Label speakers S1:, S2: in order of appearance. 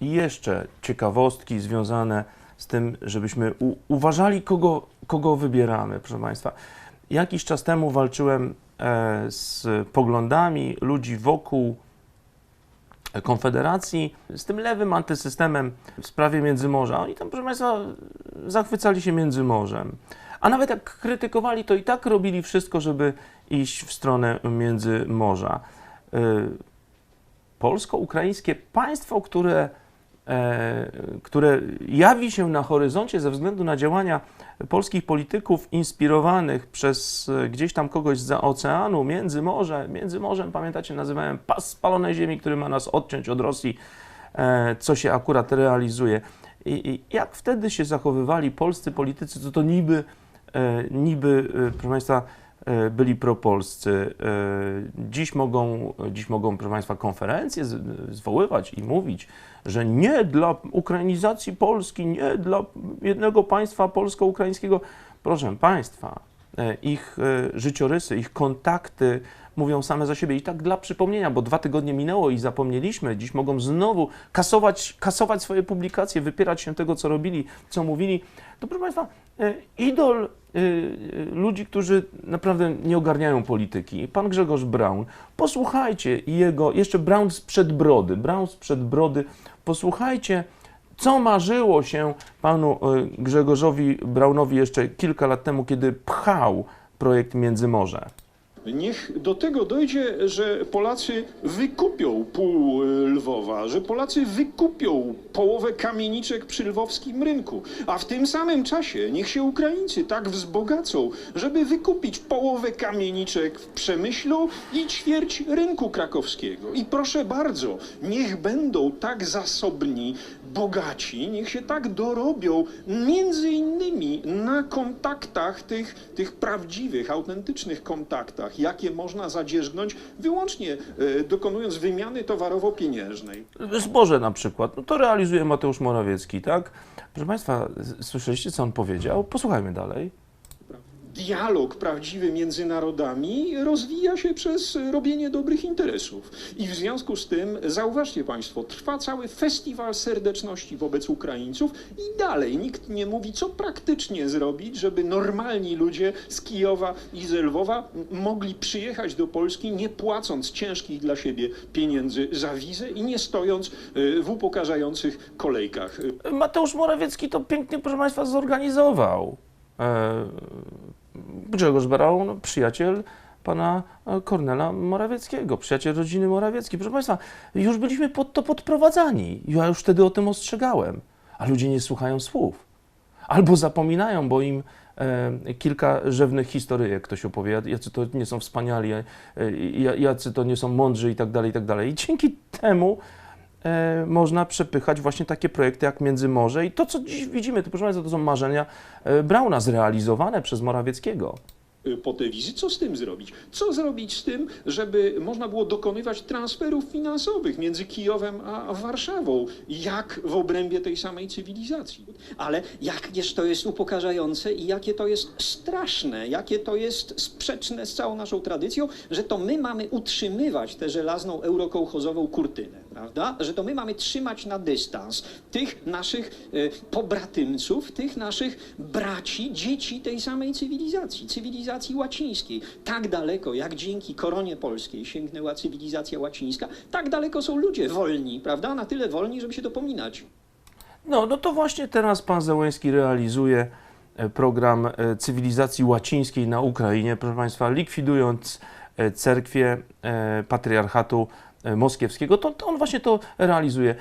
S1: jeszcze ciekawostki związane z tym, żebyśmy uważali, kogo, kogo wybieramy, proszę Państwa. Jakiś czas temu walczyłem e, z poglądami ludzi wokół Konfederacji, z tym lewym antysystemem w sprawie Międzymorza. Oni tam, proszę Państwa, zachwycali się Międzymorzem. A nawet jak krytykowali, to i tak robili wszystko, żeby iść w stronę Międzymorza. Y, Polsko-ukraińskie państwo, które, e, które jawi się na horyzoncie ze względu na działania polskich polityków inspirowanych przez e, gdzieś tam kogoś za oceanu, Międzymorze. Międzymorzem, pamiętacie, nazywałem pas spalonej ziemi, który ma nas odciąć od Rosji, e, co się akurat realizuje. I, jak wtedy się zachowywali polscy politycy, co to niby, e, niby e, proszę Państwa, e, byli propolscy. E, Dziś mogą, dziś mogą, proszę Państwa, konferencje zwoływać i mówić, że nie dla ukrainizacji Polski, nie dla jednego państwa polsko-ukraińskiego. Proszę Państwa, e, ich e, życiorysy, ich kontakty mówią same za siebie. I tak dla przypomnienia, bo dwa tygodnie minęło i zapomnieliśmy, dziś mogą znowu kasować, kasować swoje publikacje, wypierać się tego, co robili, co mówili. To proszę Państwa, e, idol e, e, ludzi, którzy naprawdę nie ogarniają polityki, pan Grzegorz Braun, posłuchajcie jego, jeszcze Braun sprzed brody, Braun sprzed brody, posłuchajcie, co marzyło się panu Grzegorzowi Braunowi jeszcze kilka lat temu, kiedy pchał projekt Międzymorze.
S2: Niech do tego dojdzie, że Polacy wykupią pół y, Lwowa, że Polacy wykupią połowę kamieniczek przy lwowskim rynku, a w tym samym czasie niech się Ukraińcy tak wzbogacą, żeby wykupić połowę kamieniczek w Przemyślu i ćwierć rynku krakowskiego. I proszę bardzo, niech będą tak zasobni, bogaci, niech się tak dorobią, między innymi na kontaktach tych, tych prawdziwych, autentycznych kontaktach, jakie można zadzierzgnąć wyłącznie e, dokonując wymiany towarowo-pieniężnej.
S1: Zboże na przykład, no to realizuje Mateusz Morawiecki, tak? Proszę Państwa, słyszeliście, co on powiedział? Posłuchajmy dalej.
S2: Dialog prawdziwy między narodami rozwija się przez robienie dobrych interesów. I w związku z tym, zauważcie Państwo, trwa cały festiwal serdeczności wobec Ukraińców i dalej nikt nie mówi, co praktycznie zrobić, żeby normalni ludzie z Kijowa i z Lwowa mogli przyjechać do Polski, nie płacąc ciężkich dla siebie pieniędzy za wizę i nie stojąc y, w upokarzających kolejkach.
S1: Mateusz Morawiecki to pięknie, proszę Państwa, zorganizował. E, Grzegorz Braun, przyjaciel pana e, Kornela Morawieckiego, przyjaciel rodziny Morawieckiej. Proszę Państwa, już byliśmy pod to podprowadzani. Ja już wtedy o tym ostrzegałem. A ludzie nie słuchają słów. Albo zapominają, bo im e, kilka rzewnych historyjek ktoś opowie, jacy to nie są wspaniali, e, ja- jacy to nie są mądrzy i tak dalej, i tak dalej. I dzięki temu można przepychać właśnie takie projekty jak Międzymorze i to, co dziś widzimy, to proszę Państwa, to są marzenia e, Brauna zrealizowane przez Morawieckiego.
S2: y, po tej wizy. Co z tym zrobić? Co zrobić z tym, żeby można było dokonywać transferów finansowych między Kijowem a Warszawą, jak w obrębie tej samej cywilizacji?
S3: Ale jakież to jest upokarzające i jakie to jest straszne, jakie to jest sprzeczne z całą naszą tradycją, że to my mamy utrzymywać tę żelazną eurokołchozową kurtynę, prawda? Że to my mamy trzymać na dystans tych naszych e, pobratymców, tych naszych braci, dzieci tej samej cywilizacji, cywilizacji łacińskiej. Tak daleko, jak dzięki koronie polskiej sięgnęła cywilizacja łacińska, tak daleko są ludzie wolni, prawda? Na tyle wolni, żeby się dopominać.
S1: No, no to właśnie teraz pan Zełenski realizuje e, program e, cywilizacji łacińskiej na Ukrainie, proszę Państwa, likwidując e, cerkwie patriarchatu moskiewskiego. To, to on właśnie to realizuje.